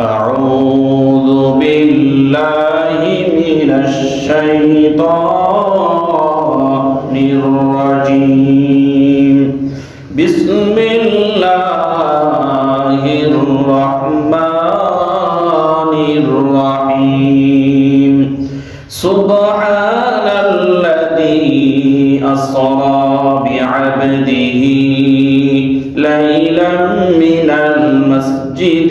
أعوذ بالله من الشيطان الرجيم. بسم الله الرحمن الرحيم. سبحان الذي أسرى بعبده ليلا من المسجد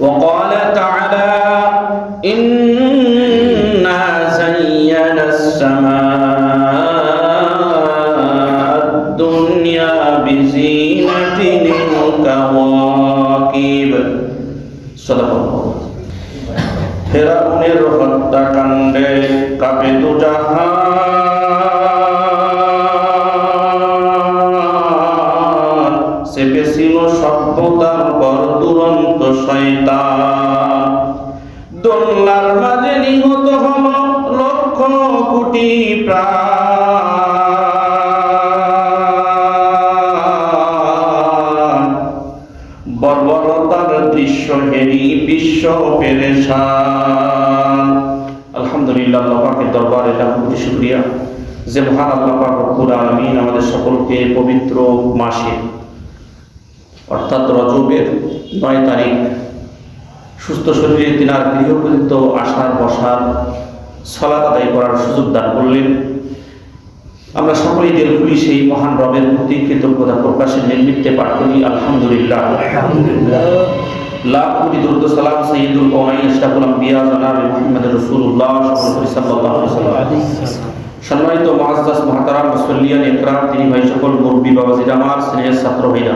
وقال تعالى إنا زينا السماء الدنيا بزينة الكواكب صدق الله ফেরাউনের হত্যাকাণ্ডে কাপে দু জাহান চেপেছিল সভ্যতার পর দুরন্ত শয়তান। মাঝে নিহত হল লক্ষ কোটি বর্বরতার দৃশ্য হেরি বিশ্ব পেরেশান। আলহামদুলিল্লাহ, আল্লাহ পাকের দরবারে লাখ কোটি যে মহান আল্লাহ পাক রব্বুল আলামিন আমাদের সকলকে পবিত্র মাসে, অর্থাৎ রজবের নয় তারিখ সুস্থ শরীরে তিনার গৃহ পর্যন্ত আসার বসার সলাত আদায় করার সুযোগ দান করলেন। আমরা সকলেই দিল খুলি সেই মহান রবের প্রতি কৃতজ্ঞতা প্রকাশের নির্মিত্তে পাঠ করি আলহামদুলিল্লাহ। লাখ কোটি দুর্দ সালাম সঈদুল কওনাইন ইশরাফুল আম্বিয়া জনাব মুহাম্মদ ওয়াসাল্লাম। সম্মানিত মুহতারাম মুসল্লিয়ান তিনি ভাই সকল মুরব্বী বাবাজির আমার স্নেহের ছাত্র ভাইরা।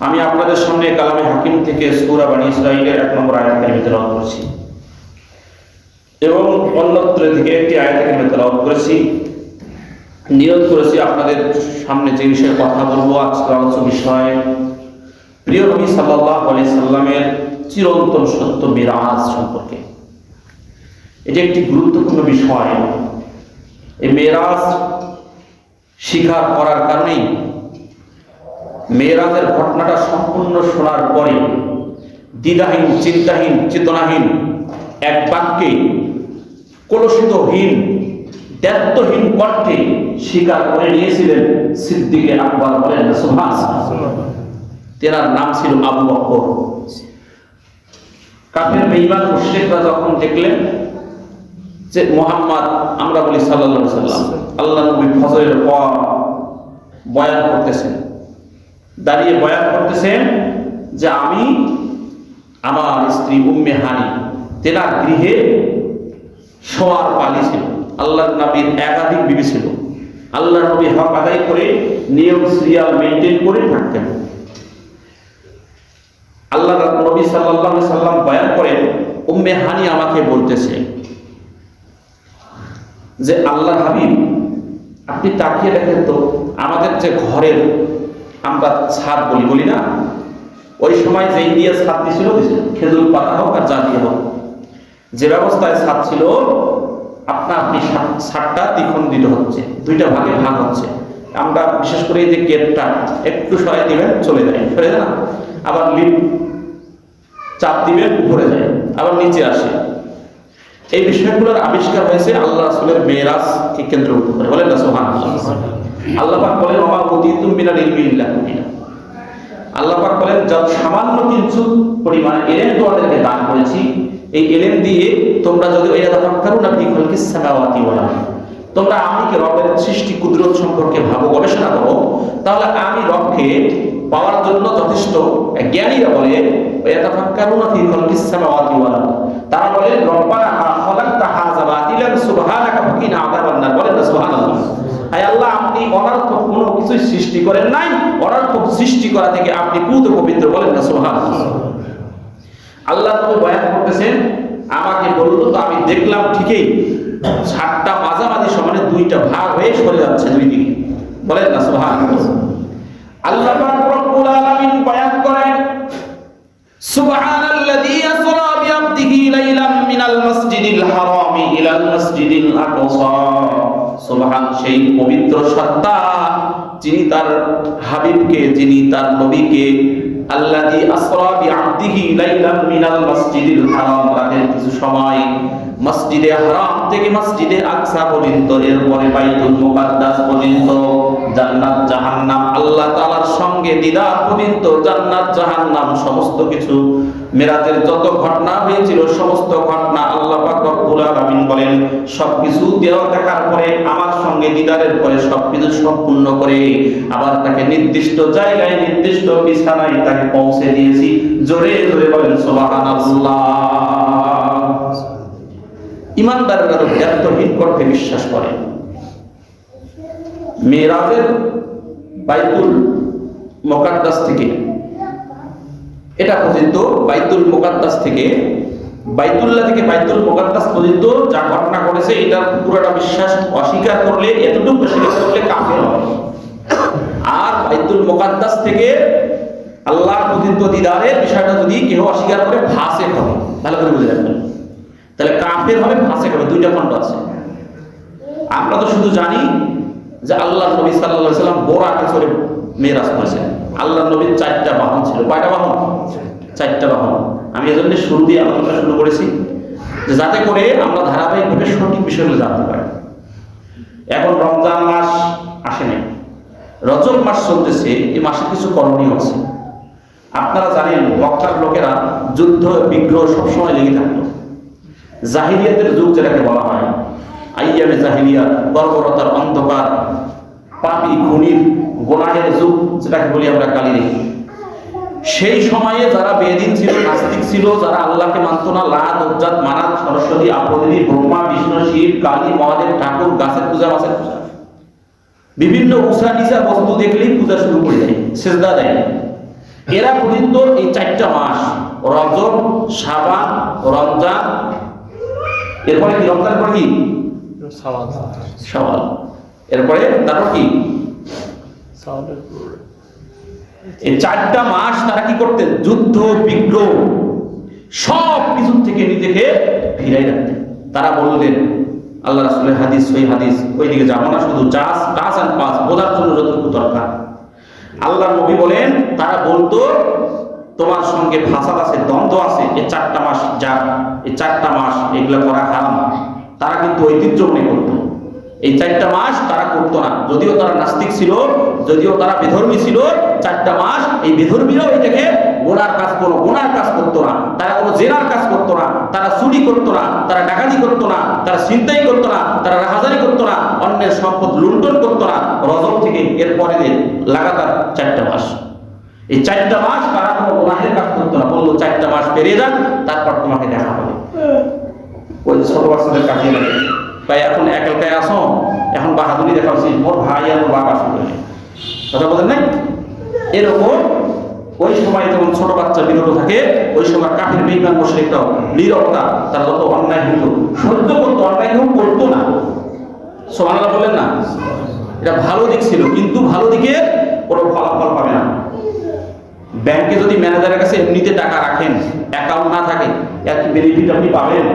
আমি আপনাদের সামনে কালামে হাকিম থেকে সূরা বানী ইসরাঈলের এক নম্বর আয়াত কারিমে তেলাওয়াত করছি। এবং অন্যত্র থেকে একটি আয়াত কারিমে তেলাওয়াত করেছি। নিয়োগ করেছি আপনাদের সামনে যে বিষয়ে কথা বলব, আজকের আলোচ্য বিষয়, প্রিয় নবী সাল্লাল্লাহু আলাইহি সাল্লামের চিরন্তন সত্য মিরাজ সম্পর্কে। এটি একটি গুরুত্বপূর্ণ বিষয়। এই মেরাজ স্বীকার করার কারণেই মেয়েরাজের ঘটনাটা সম্পূর্ণ শোনার পরে দ্বিধাহীন, চিন্তাহীন, চেতনাহীন, এক বাক্যে কলসিতহীন দায়িত্বহীন কণ্ঠে স্বীকার করে নিয়েছিলেন সিদ্দিকে আকবর বলেন, সুভাষ। তেনার নাম ছিল আবু বকর কাফের বেঈমান মুশরিকরা যখন দেখলেন যে মোহাম্মদ, আমরা বলি সাল্লাল্লাহু সাল্লাম আল্লাহ নবী ফজরের পর বয়ান করতেছেন। দাঁড়িয়ে বয়ান করতেছেন যে আমি আমার স্ত্রী উম্মে হানি তেনার গৃহে শোয়ার পালি ছিল। আল্লাহর নবীর একাধিক বিবি ছিল। আল্লাহ নবী হক আদায় করে নিয়ম সিরিয়াল মেনটেন করে থাকতেন। আল্লাহ নবী আলাইহি সাল্লাম বয়ান করেন, উম্মে হানি আমাকে বলতেছে যে আল্লাহ হাবিব, আপনি তাকিয়ে দেখেন তো, আমাদের যে ঘরের আমরা ছাদ বলি বলি না? ওই সময় যেই দিয়ে ছাদ দিছিল খেজুর পাতা হোক আর যা দিয়ে হোক, যে ব্যবস্থায় ছাদ ছিল, আপনা আপনি ছাদটা দ্বিখণ্ডিত হচ্ছে, দুইটা ভাগে ভাগ হচ্ছে। আমরা বিশেষ করে এই যে গেটটা একটু সরাই দিবেন, চলে যায়, সরে না? আবার লিপ চাপ দিবেন, উপরে যায়, আবার নিচে আসে। এই বিষয়গুলোর আবিষ্কার হয়েছে আল্লাহ রাসূলের মেরাজকে কেন্দ্রভূত করে। বলেন না, সুবহানাল্লাহ। আল্লাহ পাক বলেন ওমা উতিতুম মিনাল ইলমি ইল্লা আল্লাহ পাক বলেন যত সামান্য কিছু পরিমাণ এলেম তোমাদেরকে দান করেছি, এই এলেম দিয়ে তোমরা যদি ওই তাফাক্কারু না ফি খালকিস সামাওয়াতি ওয়াল আরদ, তোমরা আমি কি রবের সৃষ্টি কুদরত সম্পর্কে ভাবো, গবেষণা করো, তাহলে আমি রবকে পাওয়ার জন্য যথেষ্ট জ্ঞানীরা বলে ইয়াতাফাক্কারুনা ফি খালকিস সামাওয়াতি ওয়াল আরদ। তারা বলে, রব্বানা হাযা বাতিলান, সুবহানাকা ফাকিনা আযাবান নার বলেন না সুবহানাল্লাহ আল্লাহ, আপনি কিছুই সৃষ্টি করেন নাই সৃষ্টি করা থেকে আপনি পবিত্র বলেন না সোহান আল্লাহ বয়ান করতেছেন, আমাকে বলল তো আমি দেখলাম ঠিকই, সাতটা মাঝামাঝি সমানে দুইটা ভাগ হয়ে সরে যাচ্ছে দুই দিকে। বলেন না সোহান আল্লাহ পাক রব্বুল আলামিন বয়ান করেন, সুবহানাল্লাযী আসরা সেই পবিত্র সত্তা যিনি তার হাবিবকে, যিনি তার নবীকে, আল্লাযী কিছু সময় মসজিদে হারাম থেকে মসজিদে আকসা পর্যন্ত, এরপরে বাইতুল মুকাদ্দাস পর্যন্ত জান্নাত, জাহান্নাম, আল্লাহ তাআলার সঙ্গে দিদার পর্যন্ত জান্নাত, জাহান্নাম, সমস্ত কিছু যত ঘটনা হয়েছিল, সমস্ত ঘটনা আল্লাহ পাক রব্বুল আলামিন বলেন দেওয়া দেখার পরে, আমার সঙ্গে দিদারের পরে সম্পূর্ণ করে, আবার তাকে নির্দিষ্ট জায়গায়, নির্দিষ্ট বিছানায় তাকে পৌঁছে দিয়েছি। জোরে জোরে বলেন, সুবহানাল্লাহ। ইমানদারেরা করতে বিশ্বাস করে। মেয়েরাজের বাইতুল মোকাদ্দাস থেকে। এটা পর্যন্ত বাইতুল মোকাদ্দাস থেকে। বাইতুল্লাহ থেকে বাইতুল মোকাদ্দাস পর্যন্ত যা ঘটনা ঘটেছে, এটা পুরোটা বিশ্বাস অস্বীকার করলে, এতটুকু অস্বীকার করলে কাফের আর বাইতুল মোকাদ্দাস থেকে আল্লাহ পর্যন্ত দিদারের বিষয়টা যদি কেউ অস্বীকার করে ভাসে হবে। ভালো করে বুঝে রাখবেন তাহলে কাফের হবে ফাঁসে হবে। দুইটা খণ্ড আছে। আমরা তো শুধু জানি যে আল্লাহ নবী সাল্লাল্লাহু সাল্লাম বোরাকে চড়ে মেরাজ করেছেন। আল্লাহ নবীর চারটা বাহন ছিল। কয়টা বাহন? চারটা বাহন। আমি এজন্য শুরু দিয়ে আলোচনা শুরু করেছি যে যাতে করে আমরা ধারাবাহিকভাবে সঠিক বিষয়গুলো জানতে পারি। এখন রমজান মাস আসে নাই। রজব মাস চলতেছে, এই মাসে কিছু করণীয় আছে। আপনারা জানেন, মক্কার লোকেরা যুদ্ধ, বিগ্রহ সবসময় লেগে থাকতো। জাহিলিয়াতের যুগ যেটাকে বলা হয় আইয়ামে জাহিলিয়া বর্বরতার অন্ধকার, পাপি খুনির গোনাহের যুগ, যেটাকে বলি আমরা কালী দেখি। সেই সময়ে যারা বেদিন ছিল, নাস্তিক ছিল, যারা আল্লাহকে মানত না লাদ উজ্জাত মানাত সরস্বতী, আপদিনী, ব্রহ্মা, বিষ্ণু, শিব, কালী, মহাদেব, ঠাকুর, গাছের পূজা, মাছের পূজা। বিভিন্ন উষা নিশা বস্তু দেখলেই পূজা শুরু করে দেয়, সেজদা দেয়। এরা পর্যন্ত এই চারটা মাস, রজব সাবান রমজান, এরপরে কি? রমজান পরে কি? সওয়াল। এরপরে তারপর কি? এই চারটা মাস তারা কি করতেন যুদ্ধ বিগ্রহ সব কিছু থেকে নিজেকে রাখতেন তারা বললেন আল্লাহ রাসুলের হাদিস ওই হাদিস ওইদিকে যাব না শুধু চাষ টাচ অ্যান্ড পাস বোঝার জন্য যতটুকু দরকার। আল্লাহ নবী বলেন তারা বলতো তোমার সঙ্গে ফাসাদ আছে দ্বন্দ্ব আছে এই চারটা মাস যা এই চারটা মাস এগুলো করা হারাম। তারা কিন্তু ঐতিহ্য মনে করতো। এই চারটা মাস তারা করতো না। যদিও তারা নাস্তিক ছিল, যদিও তারা বেধর্মী ছিল, চারটা মাস এই বেধর্মীরাও এটাকে গোনার কাজ কোনো গোনার কাজ করতো না। তারা কোনো জেনার কাজ করতো না, তারা চুরি করতো না, তারা ডাকাতি করতো না, তারা চিন্তাই করতো না, তারা রাহাজারি করতো না, অন্যের সম্পদ লুণ্ঠন করতো না। রজব থেকে এরপরে যে লাগাতার চারটা মাস। এই চারটা মাস তারা কোনো গোনাহের কাজ করতো না। বলল, চারটা মাস পেরিয়ে যান তারপর তোমাকে দেখা হবে। ওই ছোট বাচ্চাদের কাটিয়ে লাগে তাই এখন একালকায় আসো এখন বাহাদুরি দেখা উচিত মোর ভাই আর বাপ আসবে কথা বলেন নাই? এরকম ওই সময় যখন ছোট বাচ্চা বিরত থাকে, ওই সময় কাঠের বিজ্ঞান মুশরিকরাও নীরবতা, তারা যত অন্যায় হইত, সহ্য করতো, অন্যায় কেউ করতো না। সোমানাল্লাহ বলেন না? এটা ভালো দিক ছিল, কিন্তু ভালো দিকে কোনো ফলাফল পাবে না। ব্যাংকে যদি ম্যানেজারের কাছে এমনিতে টাকা রাখেন, অ্যাকাউন্ট না থাকে কি বেনিফিট আপনি পাবেন?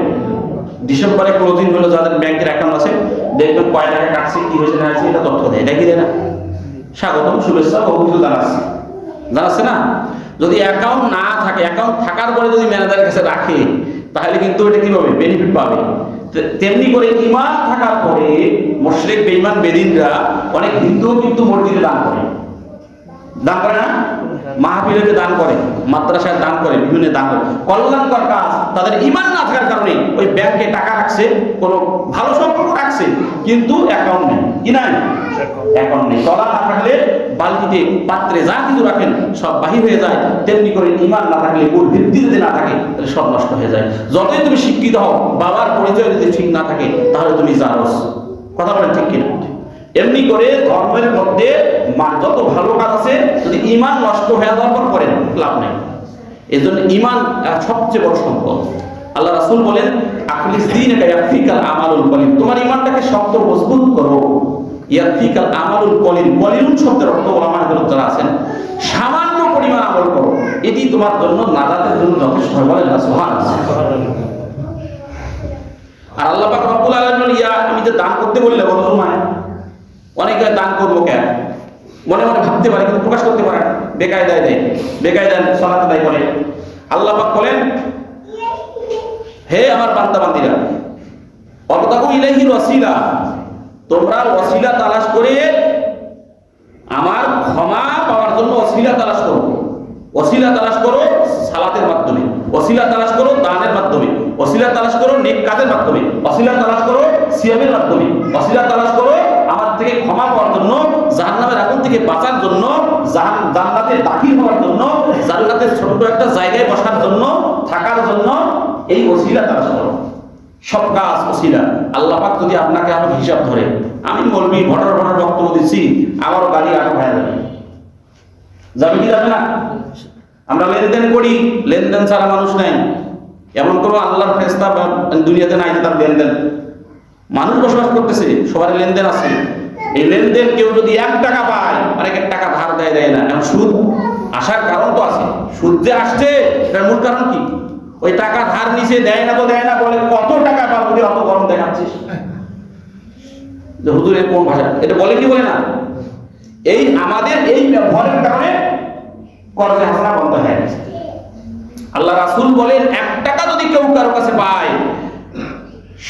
ডিসেম্বরে ক্লোজিং হলো যাদের ব্যাংকের অ্যাকাউন্ট আছে, দেখবেন কয় টাকা কাটছে, কি হয়েছে, না হয়েছে, এটা তথ্য দেয়। দেখি দেয় না? স্বাগতম, শুভেচ্ছা কিছু জানাচ্ছে। জানাচ্ছে না? যদি অ্যাকাউন্ট না থাকে অ্যাকাউন্ট থাকার পরে যদি ম্যানেজারের কাছে রাখে, তাহলে কিন্তু এটা কি পাবে। বেনিফিট পাবে তেমনি করে ইমান থাকার পরে মুশরিক, বেঈমান, বেদিনরা অনেক হিন্দুও কিন্তু মসজিদে দান করে। দান করে না? মাহফিলেতে দান করে, মাদ্রাসায় দান করে, বিভিন্ন দান করে, কল্যাণকর কাজ, তাদের ইমান না থাকার কারণে ওই ব্যাংকে টাকা রাখছে, কোনো ভালো সম্পর্ক রাখছে, কিন্তু অ্যাকাউন্ট নেই। কি নাই? অ্যাকাউন্ট নেই। তলা না থাকলে বালতিতে পাত্রে যা কিছু রাখেন, সব বাহির হয়ে যায়। তেমনি করে ইমান না থাকলে কোন ভিত্তি যদি না থাকে, তাহলে সব নষ্ট হয়ে যায়। যতই তুমি শিক্ষিত হও, বাবার পরিচয় যদি ঠিক না থাকে, তাহলে তুমি জানোস। কথা বলেন ঠিক কিনা? এমনি করে ধর্মের মধ্যে যত ভালো কাজ আছে যদি ইমান নষ্ট হয়ে যাওয়ার পর করেন লাভ নেই। এই জন্য ইমান সবচেয়ে বড় সম্পদ। আল্লাহ রাসুল বলেন ইয়াফিকাল আমালুল কলিল। তোমার ইমানটাকে শক্ত মজবুত করো। ইয়াফিকাল আমালুল কলিল। কলিলুন শব্দের অর্থ ওলামাদের যারা আছেন সামান্য পরিমাণ আমল করো। এটি তোমার জন্য নাজাতের জন্য যথেষ্ট হয় বলেন না? আর আল্লাহ পাক রব্বুল আলামিন ইয়া আমি যে দান করতে বললে বড় সময় অনেকে দান করব কেন? মনে মনে ভাবতে পারে, কিন্তু প্রকাশ করতে পারে। বেকায়দায় দেয়। বেকায়দায় সলাতে দেয় করে আল্লাহ পাক বলেন, হে আমার বান্দা বান্দিরা অবতাকু ইলাইহির ওয়াসিলা। তোমরা ওয়াসিলা তালাশ করে আমার ক্ষমা পাওয়ার জন্য ওয়াসিলা তালাশ করো। ওয়াসিলা তালাশ করো সালাতের মাধ্যমে। ওয়াসিলা তালাশ করো দানের মাধ্যমে। ওয়াসিলা তালাশ করো নেক কাজের মাধ্যমে। ওয়াসিলা তালাশ করো সিয়ামের মাধ্যমে। ওয়াসিলা তালাশ করো থেকে ক্ষমা পাওয়ার জন্য, জাহান্নামের আগুন থেকে বাঁচার জন্য জান্নাতে দাখিল হওয়ার জন্য, জান্নাতের ছোট্ট একটা জায়গায় বসার জন্য, থাকার জন্য এই ওসিলা তালাশ করো সব কাজ ওসিলা। আল্লাহ পাক যদি আপনাকে আমার হিসাব ধরে, আমি বলবি ভটার ভটার বক্তব্য দিচ্ছি আমারও গাড়ি আগে ভাইয়া যাবে যাবে কি যাবে না? আমরা লেনদেন করি, লেনদেন ছাড়া মানুষ নাই। এমন কোনো আল্লাহর ফেস্তা বা দুনিয়াতে নাই তার লেনদেন। মানুষ বসবাস করতেছে সবার লেনদেন আছে। এই লেনদেন কেউ যদি এক টাকা পায়, অনেকের টাকা ধার দেয় দেয় না। এখন সুদ আসার কারণ তো আছে। সুদ যে আসছে এটার মূল কারণ কি? ওই টাকা ধার নিচে দেয় না তো দেয় না, বলে কত টাকা পাবো, তুই অত গরম দেখাচ্ছিস? যে হুজুর কোন ভাষা? এটা বলে কি বলে না? এই আমাদের এই ব্যবহারের কারণে কর্জে হাসনা বন্ধ হয়ে গেছে। আল্লাহ রাসূল বলেন, এক টাকা যদি কেউ কারও কাছে পায়,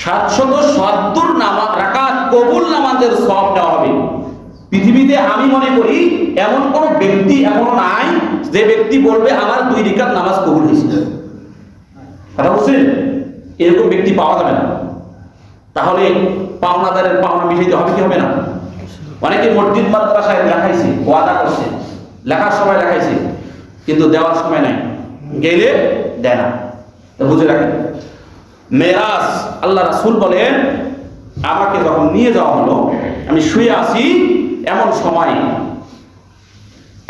সাতশত সত্তর নামাজ রাকাত কবুল নামাজের সব দেওয়া হবে। পৃথিবীতে আমি মনে করি, এমন কোন ব্যক্তি এখনও নাই যে ব্যক্তি বলবে, আমার দুই রিকাত নামাজ কবুল হয়েছে। কথা বুঝছেন এরকম ব্যক্তি পাওয়া যাবে না। তাহলে পাওনাদারের পাওনা মিটাইতে হবে কি হবে না? অনেকে মসজিদ, মাদ্রাসায় লেখাইছে, ওয়াদা করছে, লেখার সময় লেখাইছে, কিন্তু দেওয়ার সময় নাই। গেলে দেয় না। বুঝে রাখেন। মেরাজ, আল্লাহ রাসূল বলেন আমাকে যখন নিয়ে যাওয়া হলো, আমি শুয়ে আছি এমন সময়।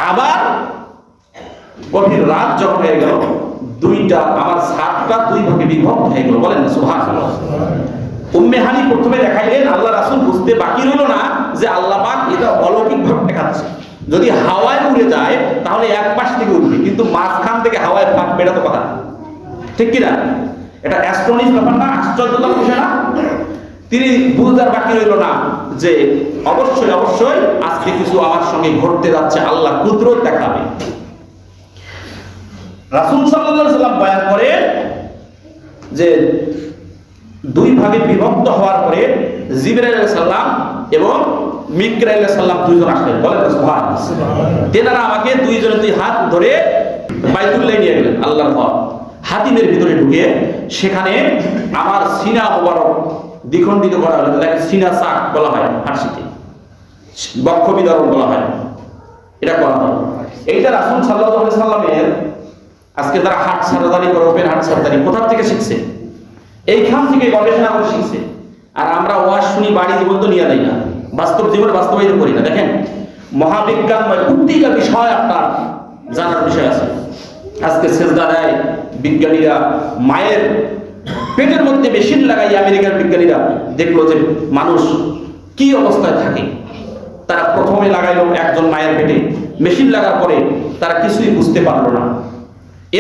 আবার গভীর রাত যখন হয়ে গেল, দুইটা আমার সাতটা দুই ভাগে বিভক্ত হয়ে গেল। বলেন না, সুবহানাল্লাহ। উম্মে হানি প্রথমে দেখাইলেন, আল্লাহ রাসূল বুঝতে বাকি রইল না যে আল্লাহ পাক এটা অলৌকিক ভাবে দেখাচ্ছে। যদি হাওয়ায় উড়ে যায়, তাহলে এক পাশ থেকে উঠবে, কিন্তু মাঝখান থেকে হাওয়ায় ফাঁকবে এটা তো কথা। ঠিক কি না এটা অ্যাস্ট্রোনিস ব্যাপার না আশ্চর্যজনক বিষয় না? তিনি বুঝদার বাকি রইল না, যে অবশ্যই অবশ্যই আজকে কিছু আমার সঙ্গে ঘটতে যাচ্ছে, আল্লাহ কুদরত দেখাবে। রাসূল আলাইহি সাল্লাম বয়ান করে যে দুই ভাগে বিভক্ত হওয়ার পরে আলাইহিস সালাম এবং আলাইহিস সালাম দুইজন আসলেন। বলেন তেনারা আমাকে দুইজনে দুই হাত ধরে বাইতুল্লাহ নিয়ে গেলেন, আল্লাহর ঘর। হাতিমের ভিতরে ঢুকে সেখানে আমার সিনা মোবারক দ্বিখণ্ডিত করা হলো তাকে সিনা চাক বলা হয় ফার্সিতে। বক্ষ বিতরণ বলা হয়। এটা করা হয় এইটা রাসূল আলাইহি সাল্লামের আজকে তারা হার্ট সার্জারি করে, ওপেন হার্ট সার্জারি কোথা থেকে শিখছে? এইখান থেকে গবেষণা করে শিখছে। আর আমরা ওয়াজ শুনি, বাড়ি জীবন তো নিয়ে দেয় না। বাস্তব জীবনে বাস্তবায়িত করি না। দেখেন, মহাবিজ্ঞান বা প্রত্যেকটা বিষয় আপনার জানার বিষয় আছে। আজকে সেজদা দেয় বিজ্ঞানীরা মায়ের পেটের মধ্যে মেশিন লাগাই আমেরিকার বিজ্ঞানীরা দেখল যে মানুষ কি অবস্থায় থাকে। তারা প্রথমে লাগাইলো একজন মায়ের পেটে। মেশিন লাগার পরে তারা কিছুই বুঝতে পারল না।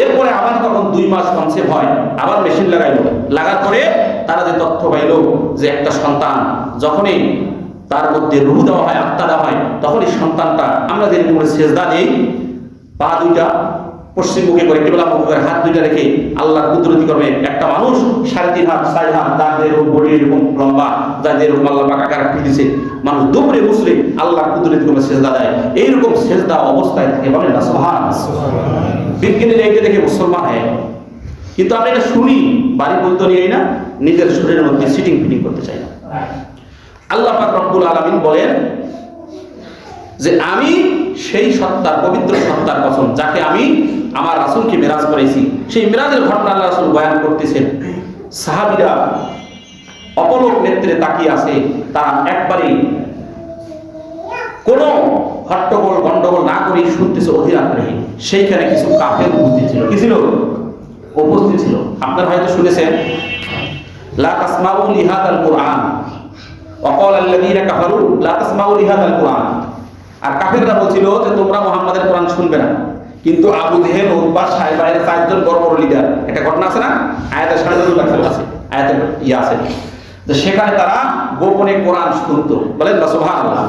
এরপরে আবার তখন দুই মাস কনসেপ্ট হয়, আবার মেশিন লাগাইলো। লাগার পরে তারা যে তথ্য পাইলো যে একটা সন্তান যখনই তার মধ্যে রুহ দেওয়া হয়, আত্মা দেওয়া হয়, তখনই সন্তানটা আমরা যেরকম সেজদা দিই, পা দুইটা পশ্চিম মুখে করে কেবলা মুখে হাত দুইটা রেখে আল্লাহর কুদরতি করবে একটা মানুষ সাড়ে তিন হাত চার হাত যেরকম বডি এরকম লম্বা যার যেরকম আল্লাহ পাক আকার দিছে মানুষ দুপুরে বসলে আল্লাহ কুদরতি করবে সেজদা দেয়। এইরকম সেজদা অবস্থায় থাকে বলেন না সোহান বিজ্ঞানীরা এইটা দেখে মুসলমান হয়। কিন্তু আমরা এটা শুনি বাড়ি বলতে নিয়ে না নিজের শরীরের মধ্যে সিটিং ফিটিং করতে চাই না। আল্লাহ পাক রব্বুল আলামিন বলেন যে আমি সেই সত্তার পবিত্র সত্তার কসম যাকে আমি আমার রাসুলকে মেরাজ করেছি। সেই মেরাজের ঘটনা আল্লাহ রাসুল বয়ান করতেছেন। সাহাবিরা অপলোক নেত্রে তাকিয়ে আছে, তারা একবারে কোনো হট্টগোল, গন্ডগোল না করে শুনতেছে অধিরাত্রে সেইখানে কিছু কাফের উপস্থিত ছিল। কি ছিল? উপস্থিত ছিল। আপনার হয়তো শুনেছেন, লা তাসমাউ লিহাদাল কোরআন। অকল আল্লাযীনা কাফারু, লা তাসমাউ লিহাদাল কোরআন। আর কাফেররা বলছিল যে, তোমরা মুহাম্মাদের কোরআন শুনবে না। কিন্তু আবু জেহেল উতবা সাহেবের চারজন বড় বড় লিডার একটা ঘটনা আছে না? আয়াতের সাড়ে লাখ আছে। আয়াতের ইয়ে আছে। তো সেখানে তারা গোপনে কোরআন শুনতো। বলেন না, সুবহানাল্লাহ।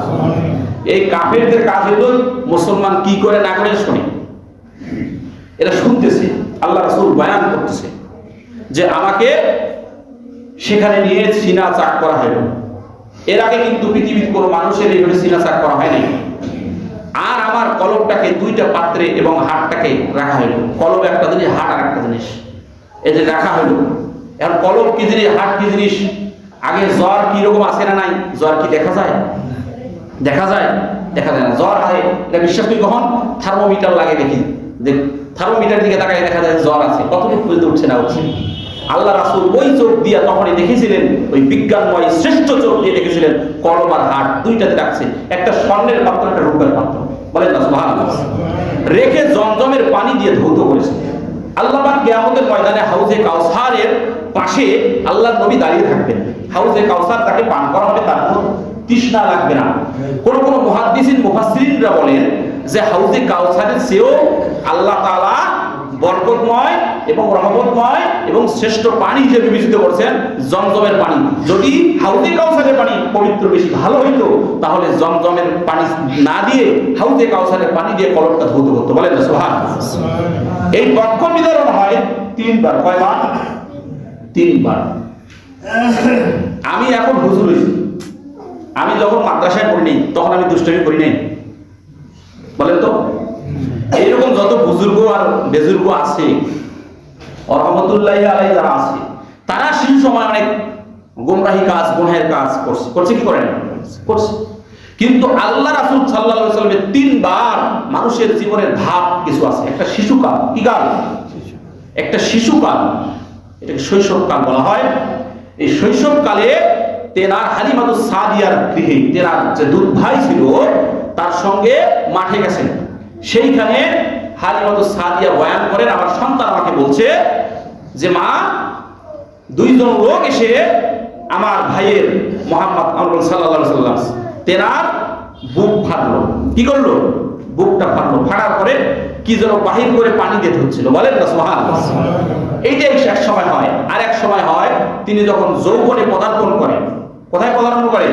এই কাফেরদের কাজ হলো মুসলমান কি করে, না করে শোনে। এরা শুনতেছে, আল্লাহ রাসুল বয়ান করতেছে যে আমাকে সেখানে নিয়ে সিনা চাক করা হলো এর আগে কিন্তু পৃথিবীর কোনো মানুষের এইভাবে সিনা চাক করা হয়নি আর আমার কলমটাকে দুইটা পাত্রে এবং হাটটাকে রাখা হলো কলম একটা জিনিস হাট আর একটা জিনিস যে রাখা হলো এখন কলম কি জিনিস হাট কি জিনিস? আগে জ্বর কি রকম আছে না নাই? জ্বর কি দেখা যায়? দেখা যায়? দেখা যায় না। জ্বর হয় এটা বিশ্বাস করি কখন? থার্মোমিটার লাগে দেখি। দেখ থার্মোমিটার দিকে তাকাই দেখা যায় জ্বর আছে। কতটুকু পর্যন্ত উঠছে না উঠছে? আল্লাহ রাসূল ওই চোখ দিয়া তখনই দেখেছিলেন, ওই বিজ্ঞানময় শ্রেষ্ঠ চোখ দিয়ে দেখেছিলেন, কলম আর হাট দুইটাতে রাখছে। একটা স্বর্ণের পাত্র, একটা রূপের পাত্র। বলেন না সুহান রেখে জমজমের পানি দিয়ে ধৌত করেছে। আল্লাহবাদ পাক ময়দানে হাউজে কাউসারের পাশে আল্লাহ নবী দাঁড়িয়ে থাকবেন। হাউজে কাউসার তাকে পান করা হবে তার কোনো তৃষ্ণা লাগবে না। কোন কোন মহাদিসিন মুফাসসিরিনরা বলেন যে হাউজে কাউসারের চেয়েও আল্লাহ তাআলা বরকতময় এবং রহমতময় এবং শ্রেষ্ঠ পানি হিসেবে বিবেচিত করছেন জমজমের পানি। যদি হাউজে কাউসারের পানি পবিত্র বেশি ভালো হইতো তাহলে জমজমের পানি না দিয়ে হাউজে কাউসারের পানি দিয়ে কলমটা ধৌত করতো। বলেন না সোহান এই পক্ষ বিতরণ হয় তিনবার। কয়বার? তিনবার। আমি এখন হুজুর হয়েছি। আমি যখন মাদ্রাসায় পড়িনি তখন আমি দুষ্টামি করি নাই। বলেন তো। এইরকম যত বুজুর্গ আর বেজুর্গ আছে, রহমতুল্লাহ আলাই যারা আছে, তারা সেই সময় অনেক গোমরাহি কাজ, গুনহের কাজ করছে। করছে কি করে? না করছে। কিন্তু আল্লাহ রাসুল সাল্লাল্লাহু সাল্লামের তিনবার মানুষের জীবনের ধাপ কিছু আছে। একটা শিশুকাল, কি কাল? একটা শিশুকাল। এটাকে শৈশবকাল বলা হয়। এই শৈশবকালে তেনার হালিমাতুস সাদিয়ার গৃহে, তেনার যে দুধ ভাই ছিল, তার সঙ্গে মাঠে গেছেন। সেইখানে হালিমাতুস সাদিয়া বয়ান করেন আমার সন্তান আমাকে বলছে যে মা দুইজন লোক এসে আমার ভাইয়ের মোহাম্মদ আমরুল সাল্লাল্লাহু সাল্লাম তেনার বুক ফাটলো। কি করল? বুকটা ফাটলো। ফাটার পরে কি যেন বাহির করে পানি দিতে হচ্ছিল। বলেন না সোহান এইটাই এক সময় হয়। আর এক সময় হয় তিনি যখন যৌবনে পদার্পণ করেন কোথায় পদার্পণ করে?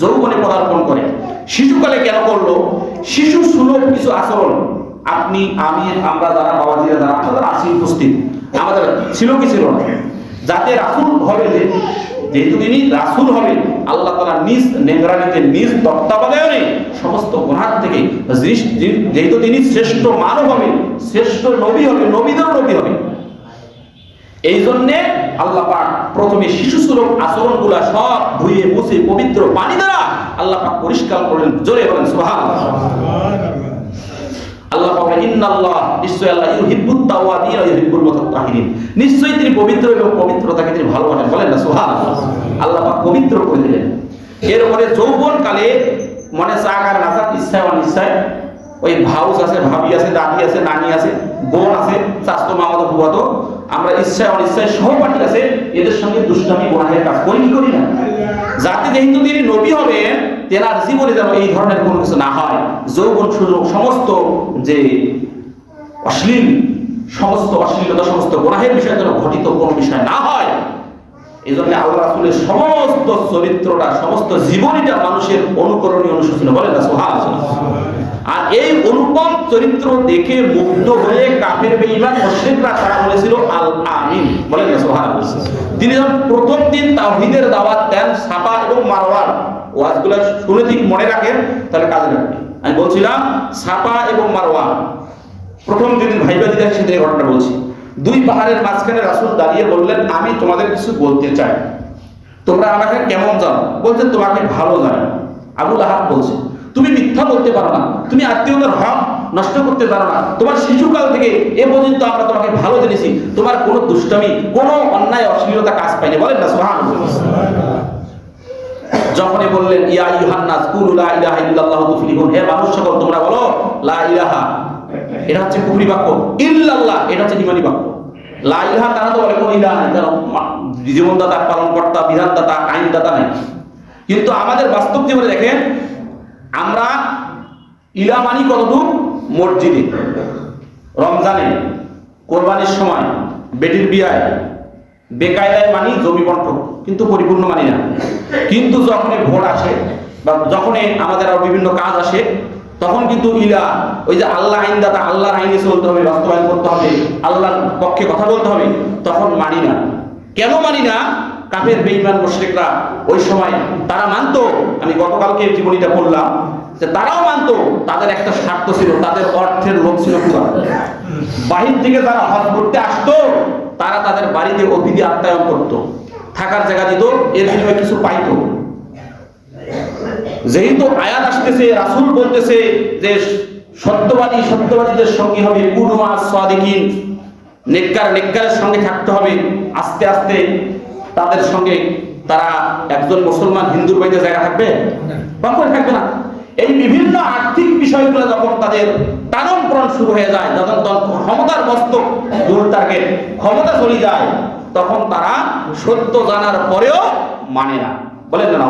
যৌবনে পদার্পণ করে। শিশুকালে কেন করল? শিশু সুলভ কিছু আচরণ। আপনি, আমি, আমরা যারা বাবাজিরা, যারা আপনারা আছি উপস্থিত, আমাদের ছিল কি ছিল না? যাতে রাসুল হবে যে, যেহেতু তিনি রাসুল হবে আল্লাহ তালা নিজ নেংরানিতে নিজ তত্ত্বাবধানে সমস্ত গুণার থেকে যেহেতু তিনি শ্রেষ্ঠ মানব হবে শ্রেষ্ঠ নবী হবে নবীদের নবী হবে এই জন্যে আল্লাহ পাক প্রথমে শিশু সুলভ আচরণগুলা সব ধুয়ে, মুছে, পবিত্র পানি দ্বারা আল্লাহ পাক পরিষ্কার করলেন। জোরে বলেন আল্লাহ পাক ইন্নাল্লাহ, নিশ্চয় আল্লাহ ইউহিব্বুত তাওয়াবিন ওয়া ইউহিব্বুল তিনি পবিত্র এবং পবিত্রতাকে তিনি ভালোবাসেন। বলেন না, সুবহানাল্লাহ। আল্লাহ পাক পবিত্র করে দিলেন। এরপরে যৌবন কালে মনে চা ইচ্ছায় অনিচ্ছায় ওই ভাউস আছে, ভাবি আছে, দাদি আছে, নানি আছে, বোন আছে চাস্তো মামাতো, বুয়াতো। আমরা ইচ্ছায় অনিচ্ছায় সহপাঠী আছে, এদের সঙ্গে দুষ্টামি, গোনাহের কাজ করি কি করি না? যাতে যেহেতু তিনি নবী হবেন, তেনার জীবনে যেন এই ধরনের কোনো কিছু না হয়। যৌবন সুযোগ, সমস্ত যে অশ্লীল, সমস্ত অশ্লীলতা, সমস্ত গোনাহের বিষয় যেন ঘটিত কোনো বিষয় না হয় এই জন্য আল্লাহ রাসূলের সমস্ত চরিত্রটা, সমস্ত জীবনীটা মানুষের অনুকরণীয় অনুশোচনা বলে না অনুপম চরিত্র দেখে মুগ্ধ হয়ে কাফের বেঈমান মুশরিকরা তারা বলেছিল আল আমিন বলেন না, সুবহানাল্লাহ। তিনি যখন প্রথম দিন তাওহীদের দাওয়াত দেন, সাফা এবং মারওয়ার, ওয়াজগুলো শুনে ঠিক মনে রাখেন, তাহলে কাজে লাগবে। আমি বলছিলাম, সাফা এবং মারওয়া প্রথম যেদিন ভাইবা দিতে আসে সেদিন এই ঘটনাটা বলছি। দুই পাহাড়ের মাঝখানে রাসূল দাঁড়িয়ে বললেন, আমি তোমাদের কিছু বলতে চাই। তোমরা আমাকে কেমন জানো? বলছেন, তোমাকে ভালো জানো। আবুল আহাব বলছে, তুমি মিথ্যা বলতে পারো না। তুমি আত্মীয়তার হক নষ্ট করতে পারো না। তোমার শিশুকাল থেকে এ পর্যন্ত আমরা তোমাকে ভালো জেনেছি। তোমার কোনো দুষ্টামি, কোনো অন্যায়, অশ্লীলতা কাজ পাইনি বলেন না সোহান যখনই বললেন, ইয়া ইউহান্নাস কুলু লা ইলাহা ইল্লাল্লাহ তুফলিহুন হে মানুষ সকল, তোমরা বলো, লা ইলাহা এটা হচ্ছে কুফরি বাক্য। ইল্লাল্লাহ এটা হচ্ছে ইমানি বাক্য। লা ইলাহা তারা তো বলে, কোনো ইলাহা নাই জীবনদাতা, পালনকর্তা, বিধানদাতা, আইনদাতা নাই। কিন্তু আমাদের বাস্তব জীবনে দেখেন, আমরা ইলা মানি কতটুক মসজিদে, রমজানে, কোরবানির সময়, বেটির বিয়ায়, বেকায়দায় মানি জমি বন্টন, কিন্তু পরিপূর্ণ মানি না। কিন্তু যখনই ভোট আসে বা যখনই আমাদের আরও বিভিন্ন কাজ আসে, তখন কিন্তু ইলা, ওই যে আল্লাহ আইনদাতা আল্লাহর আইনে চলতে হবে, বাস্তবায়ন করতে হবে, আল্লাহর পক্ষে কথা বলতে হবে, তখন মানি না। কেন মানি না? কাফের, বেঈমান, মুশরিকরা ওই সময় তারা মানতো, আমি গতকালকে জীবনীটা পড়লাম যে তারাও মানতো, তাদের একটা স্বার্থ ছিল, তাদের অর্থের লোভ ছিল পুরা। বাহির থেকে যারা হজ করতে আসতো, তারা তাদের বাড়িতে অতিথি আপ্যায়ন করত। থাকার জায়গা দিত, এর বিনিময়ে কিছু পাইতো। যেহেতু আয়াত আসতেছে, রাসূল বলতেছে যে সত্যবাদী, সত্যবাদীদের সঙ্গে হবে কুরমা সাদিকিন। নেককার নেককারের সঙ্গে থাকতে হবে। আস্তে আস্তে তাদের সঙ্গে তারা একজন মুসলমান হিন্দুর বাড়িতে জায়গা থাকবে? কখনো থাকবে না। এই বিভিন্ন আর্থিক বিষয়গুলো যখন তাদের টানন প্রণ শুরু হয়ে যায়, যখন ক্ষমতার মস্তক দূর থাকে ক্ষমতা চলে যায়, তখন তারা সত্য জানার পরেও মানে না। বলেন না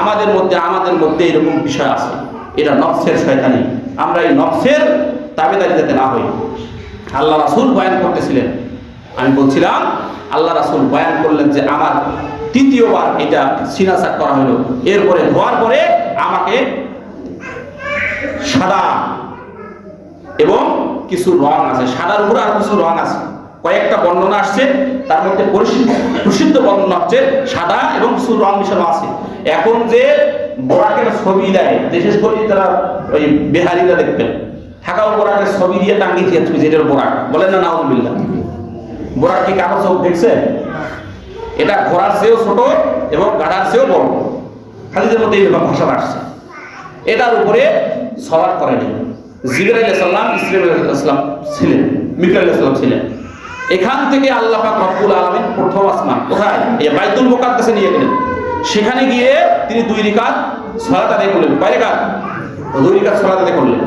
আমাদের মধ্যে আমাদের মধ্যে এরকম বিষয় আছে। এটা নফসের শয়তানি। আমরা এই নফসের তাবেদারি যাতে না হই। আল্লাহ রাসূল বয়ান করতেছিলেন। আমি বলছিলাম, আল্লাহ রাসুল বয়ান করলেন যে আমার তৃতীয়বার এটা সিনাসাক করা হলো। এরপরে ধোয়ার পরে আমাকে সাদা এবং কিছু রং আছে। সাদার উপরে আর কিছু রং আছে। কয়েকটা বর্ণনা আসছে, তার মধ্যে প্রসিদ্ধ বর্ণনা হচ্ছে সাদা এবং কিছু রং মিশানো আছে। এখন যে বোরাকের ছবি দেয়, বিশেষ করে তারা ওই বেহারিরা দেখবেন ঢাকা বোরাকের ছবি দিয়ে টাঙ্গিয়ে দিয়ে তুমি যেটার বোরাক। বলেন না, নাউজুবিল্লাহ। বোরাক কি কাগজ চোখ দেখছে? এটা ঘোড়ার চেয়েও ছোট এবং গাড়ার চেয়েও বড়। খালিদের মধ্যে এইরকম ভাষা আসছে এটার উপরে সবার করেনি। জিবর আলাইসাল্লাম ইসলাম আলাইসাল্লাম ছিলেন মিকাল আলাইসাল্লাম ছিলেন। এখান থেকে আল্লাহ পাক রব্বুল আলামিন প্রথম আসমান কোথায়? এই বাইতুল মুকাদ্দাসে নিয়ে গেলেন। সেখানে গিয়ে তিনি দুই রিকাত সালাত আদায় করলেন। কয় রিকাত? দুই রিকাত সালাত আদায় করলেন।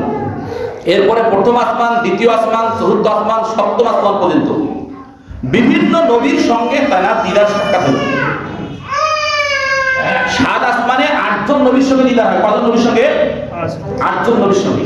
এরপরে প্রথম আসমান, দ্বিতীয় আসমান, চতুর্থ আসমান, সপ্তম আসমান পর্যন্ত। বিভিন্ন নবীর সঙ্গে তারা দিদার সাক্ষাৎ হলো। সাত আসমানে আটজন নবীর সঙ্গে দিদার হয়। কত নবীর সঙ্গে? আটজন নবীর সঙ্গে।